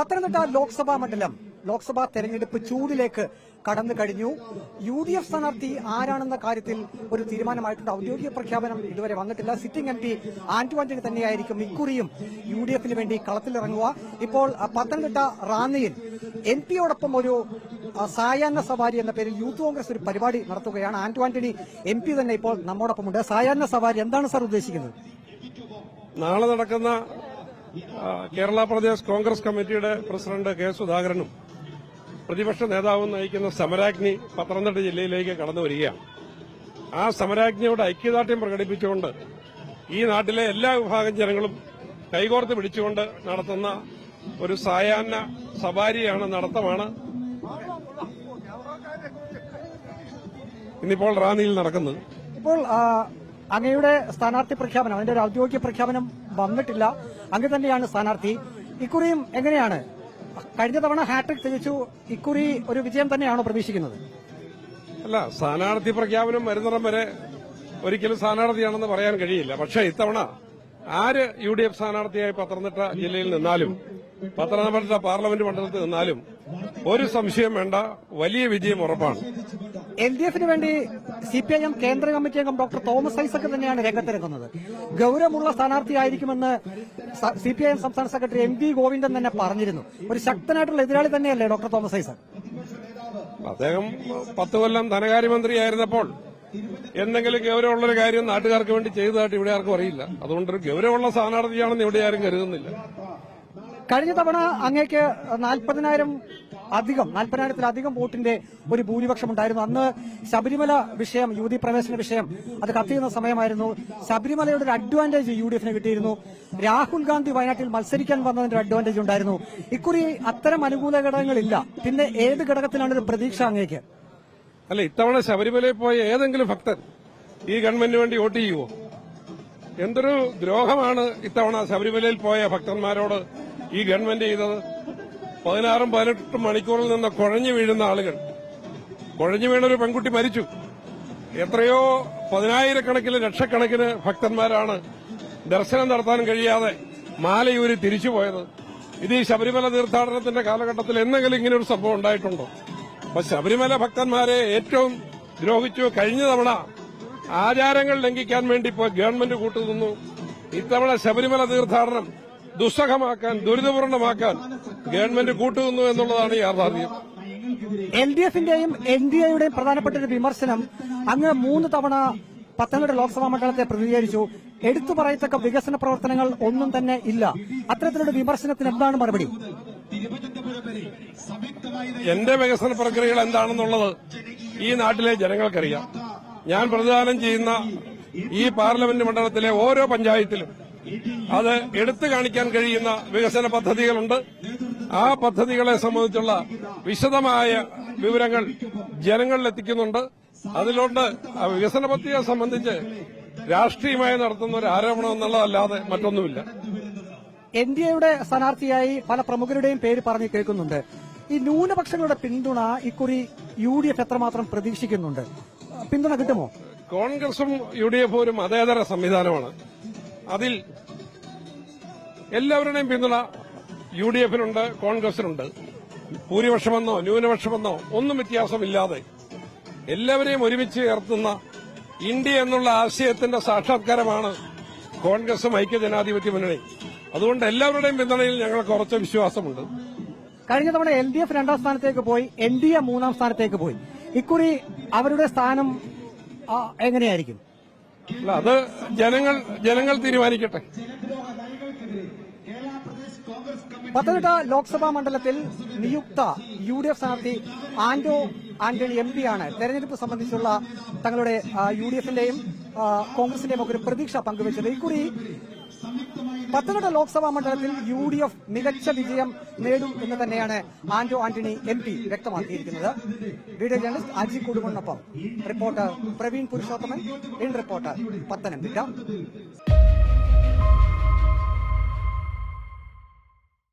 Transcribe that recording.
പത്തനംതിട്ട ലോക്സഭാ മണ്ഡലം ലോക്സഭാ തെരഞ്ഞെടുപ്പ് ചൂടിലേക്ക് കടന്നു കഴിഞ്ഞു. യു ഡി എഫ് സ്ഥാനാർത്ഥി ആരാണെന്ന കാര്യത്തിൽ ഒരു തീരുമാനമായിട്ടുണ്ട്. ഔദ്യോഗിക പ്രഖ്യാപനം ഇതുവരെ വന്നിട്ടില്ല. Sitting M P Anto Antony തന്നെയായിരിക്കും ഇക്കുറിയും യു ഡി എഫിന് വേണ്ടി കളത്തിലിറങ്ങുക. ഇപ്പോൾ പത്തനംതിട്ട റാന്നിയിൽ എം പിയോടൊപ്പം ഒരു സായാഹ്ന സവാരി എന്ന പേരിൽ യൂത്ത് കോൺഗ്രസ് ഒരു പരിപാടി നടത്തുകയാണ്. ആന്റു ആന്റണി എം പി തന്നെ ഇപ്പോൾ നമ്മോടൊപ്പമുണ്ട്. സായാഹ്ന സവാരി എന്താണ് സാർ ഉദ്ദേശിക്കുന്നത്? നാളെ നടക്കുന്ന കേരള പ്രദേശ് കോൺഗ്രസ് കമ്മിറ്റിയുടെ പ്രസിഡന്റ് കെ സുധാകരനും പ്രതിപക്ഷ നേതാവും നയിക്കുന്ന സമരാജ്ഞി പത്തനംതിട്ട ജില്ലയിലേക്ക് കടന്നു വരികയാണ്. ആ സമരാജ്ഞിയോട് ഐക്യദാർഢ്യം പ്രകടിപ്പിച്ചുകൊണ്ട് ഈ നാട്ടിലെ എല്ലാ വിഭാഗം ജനങ്ങളും കൈകോർത്ത് പിടിച്ചുകൊണ്ട് നടത്തുന്ന ഒരു സായാഹ്ന സവാരിയാണ് നടത്തമാണ്. ഇന്നിപ്പോൾ റാന്നിയിൽ നടക്കുന്നത്. ഇപ്പോൾ അങ്ങയുടെ സ്ഥാനാർത്ഥി പ്രഖ്യാപനം അതിന്റെ ഒരു ഔദ്യോഗിക പ്രഖ്യാപനം വന്നിട്ടില്ല. അങ്ങ് തന്നെയാണ് സ്ഥാനാർത്ഥി. ഇക്കുറിയും എങ്ങനെയാണ്? കഴിഞ്ഞ തവണ ഹാട്രിക് തികച്ചു ഇക്കുറി ഒരു വിജയം തന്നെയാണോ പ്രതീക്ഷിക്കുന്നത്? അല്ല സ്ഥാനാർത്ഥി പ്രഖ്യാപനം വരുന്നിടം വരെ ഒരിക്കലും സ്ഥാനാർത്ഥിയാണെന്ന് പറയാൻ കഴിയില്ല. പക്ഷേ ഇത്തവണ ആര് യു ഡി എഫ് സ്ഥാനാർത്ഥിയായി പത്തനംതിട്ട ജില്ലയിൽ നിന്നാലും പത്തനംതിട്ട പാർലമെന്റ് മണ്ഡലത്തിൽ നിന്നാലും ഒരു സംശയം വേണ്ട. വലിയ വിജയം ഉറപ്പാണ്. എൽ ഡി എഫിന് വേണ്ടി സി പി ഐ എം കേന്ദ്ര കമ്മിറ്റി അംഗം ഡോക്ടർ തോമസ് ഐസക് തന്നെയാണ് രംഗത്തിറങ്ങുന്നത്. ഗൌരവമുള്ള സ്ഥാനാർത്ഥിയായിരിക്കുമെന്ന് സി പി ഐ എം സംസ്ഥാന സെക്രട്ടറി എം വി ഗോവിന്ദൻ തന്നെ പറഞ്ഞിരുന്നു. ഒരു ശക്തനായിട്ടുള്ള എതിരാളി തന്നെയല്ലേ ഡോക്ടർ തോമസ് ഐസക്? അദ്ദേഹം പത്ത് കൊല്ലം ധനകാര്യമന്ത്രിയായിരുന്നപ്പോൾ എന്തെങ്കിലും ഗൌരവമുള്ളൊരു കാര്യം നാട്ടുകാർക്ക് വേണ്ടി ചെയ്തതായിട്ട് ഇവിടെ ആർക്കും അറിയില്ല. അതുകൊണ്ട് ഒരു ഗൗരവമുള്ള സ്ഥാനാർത്ഥിയാണെന്ന് ഇവിടെ ആരും കരുതുന്നില്ല. കഴിഞ്ഞ തവണ അങ്ങേക്ക് നാൽപ്പതിനായിരം അധികം നാൽപ്പതിനായിരത്തിലധികം വോട്ടിന്റെ ഒരു ഭൂരിപക്ഷം ഉണ്ടായിരുന്നു. അന്ന് ശബരിമല വിഷയം യുവതി പ്രവേശന വിഷയം അത് കത്തിയുന്ന സമയമായിരുന്നു. ശബരിമലയുടെ ഒരു അഡ്വാന്റേജ് യു ഡി എഫിന് കിട്ടിയിരുന്നു. രാഹുൽ ഗാന്ധി വയനാട്ടിൽ മത്സരിക്കാൻ വന്നതിന്റെ ഒരു അഡ്വാന്റേജ് ഉണ്ടായിരുന്നു. ഇക്കുറി അത്തരം അനുകൂല ഘടകങ്ങളില്ല. പിന്നെ ഏത് ഘടകത്തിലാണ് ഒരു പ്രതീക്ഷ അങ്ങേക്ക്? അല്ല ഇത്തവണ ശബരിമലയിൽ പോയ ഏതെങ്കിലും ഭക്തൻ ഈ ഗവൺമെന്റിന് വേണ്ടി വോട്ട് ചെയ്യുമോ എന്തൊരു ദ്രോഹമാണ് ഇത്തവണ ശബരിമലയിൽ പോയ ഭക്തന്മാരോട് ഈ ഗവൺമെന്റ് ചെയ്തത്? പതിനാറും പതിനെട്ടും മണിക്കൂറിൽ നിന്ന് കുഴഞ്ഞു വീഴുന്ന ആളുകൾ. കുഴഞ്ഞു വീണ ഒരു പെൺകുട്ടി മരിച്ചു. എത്രയോ പതിനായിരക്കണക്കിന് ലക്ഷക്കണക്കിന് ഭക്തന്മാരാണ് ദർശനം നടത്താൻ കഴിയാതെ മാലയൂരി തിരിച്ചുപോയത് ഇത് ഈ ശബരിമല തീർത്ഥാടനത്തിന്റെ കാലഘട്ടത്തിൽ എന്തെങ്കിലും ഇങ്ങനെ ഒരു സംഭവം ഉണ്ടായിട്ടുണ്ടോ? അപ്പൊ ശബരിമല ഭക്തന്മാരെ ഏറ്റവും ദ്രോഹിച്ചു. കഴിഞ്ഞ തവണ ആചാരങ്ങൾ ലംഘിക്കാൻ വേണ്ടി ഇപ്പോൾ ഗവൺമെന്റ് കൂട്ടുനിന്നു ഇത്തവണ ശബരിമല തീർത്ഥാടനം ദുസ്സഹമാക്കാൻ ദുരിതപൂർണമാക്കാൻ ഗവൺമെന്റ് കൂട്ടുന്നു എന്നുള്ളതാണ് യാഥാർത്ഥ്യം. എൽ ഡി എഫിന്റെയും എൻ ഡി എയുടെയും പ്രധാനപ്പെട്ട ഒരു വിമർശനം അങ്ങ് മൂന്ന് തവണ പത്തനംതിട്ട ലോക്സഭാ മണ്ഡലത്തെ പ്രതികരിച്ചു എടുത്തു പറയത്തക്ക വികസന പ്രവർത്തനങ്ങൾ ഒന്നും തന്നെ ഇല്ല. അത്തരത്തിലുള്ള വിമർശനത്തിന് എന്താണ് മറുപടി? എന്റെ വികസന പ്രക്രിയകൾ എന്താണെന്നുള്ളത് ഈ നാട്ടിലെ ജനങ്ങൾക്കറിയാം. ഞാൻ പ്രതിദാനം ചെയ്യുന്ന ഈ പാർലമെന്റ് മണ്ഡലത്തിലെ ഓരോ പഞ്ചായത്തിലും അത് എടുത്തു കാണിക്കാൻ കഴിയുന്ന വികസന പദ്ധതികളുണ്ട്. ആ പദ്ധതികളെ സംബന്ധിച്ചുള്ള വിശദമായ വിവരങ്ങൾ ജനങ്ങളിൽ എത്തിക്കുന്നുണ്ട്. അതിലോട്ട് ആ വികസന പദ്ധതിയെ സംബന്ധിച്ച് രാഷ്ട്രീയമായി നടത്തുന്ന ഒരു ആരോപണം എന്നുള്ളതല്ലാതെ മറ്റൊന്നുമില്ല. എൻ ഡി എയുടെ സ്ഥാനാർത്ഥിയായി പല പ്രമുഖരുടെയും പേര് പറഞ്ഞു കേൾക്കുന്നുണ്ട്. ഈ ന്യൂനപക്ഷങ്ങളുടെ പിന്തുണ ഇക്കുറി യു ഡി എഫ് എത്രമാത്രം പ്രതീക്ഷിക്കുന്നുണ്ട്? പിന്തുണ കിട്ടുമോ? കോൺഗ്രസും യു ഡി എഫും ഒരു മതേതര സംവിധാനമാണ്. അതിൽ എല്ലാവരുടെയും പിന്തുണ യു ഡി എഫിനുണ്ട് കോൺഗ്രസിനുണ്ട് ഭൂരിപക്ഷമെന്നോ ന്യൂനപക്ഷമെന്നോ ഒന്നും വ്യത്യാസമില്ലാതെ എല്ലാവരെയും ഒരുമിച്ച് ചേർത്തുന്ന ഇന്ത്യ എന്നുള്ള ആശയത്തിന്റെ സാക്ഷാത്കാരമാണ് കോൺഗ്രസും ഐക്യജനാധിപത്യ മുന്നണി. അതുകൊണ്ട് എല്ലാവരുടെയും പിന്തുണയിൽ ഞങ്ങൾക്ക് ഉറച്ച വിശ്വാസമുണ്ട്. കഴിഞ്ഞ തവണ എൽ ഡി എഫ് രണ്ടാം സ്ഥാനത്തേക്ക് പോയി എൻ ഡി എ മൂന്നാം സ്ഥാനത്തേക്ക് പോയി. ഇക്കുറി അവരുടെ സ്ഥാനം എങ്ങനെയായിരിക്കും? അല്ല അത് ജനങ്ങൾ ജനങ്ങൾ തീരുമാനിക്കട്ടെ. പത്തനംതിട്ട ലോക്സഭാ മണ്ഡലത്തിൽ നിയുക്ത യു ഡി എഫ് സ്ഥാനാർത്ഥി ആന്റോ ആന്റണി എം ആണ്. തെരഞ്ഞെടുപ്പ് സംബന്ധിച്ചുള്ള തങ്ങളുടെ യു ഡി എഫിന്റെയും കോൺഗ്രസിന്റെയും ഒക്കെ ഒരു പ്രതീക്ഷ പങ്കുവച്ചത്. ഇക്കുറി പത്തനംതിട്ട ലോക്സഭാ മണ്ഡലത്തിൽ യു ഡി എഫ് മികച്ച വിജയം നേടും എന്ന് തന്നെയാണ് ആന്റോ ആന്റണി എം പി വ്യക്തമാക്കിയിരിക്കുന്നത്. Video journalist Aji കുടുംബനൊപ്പം reporter Praveen Purushothaman. In reporter Pathanamthitta.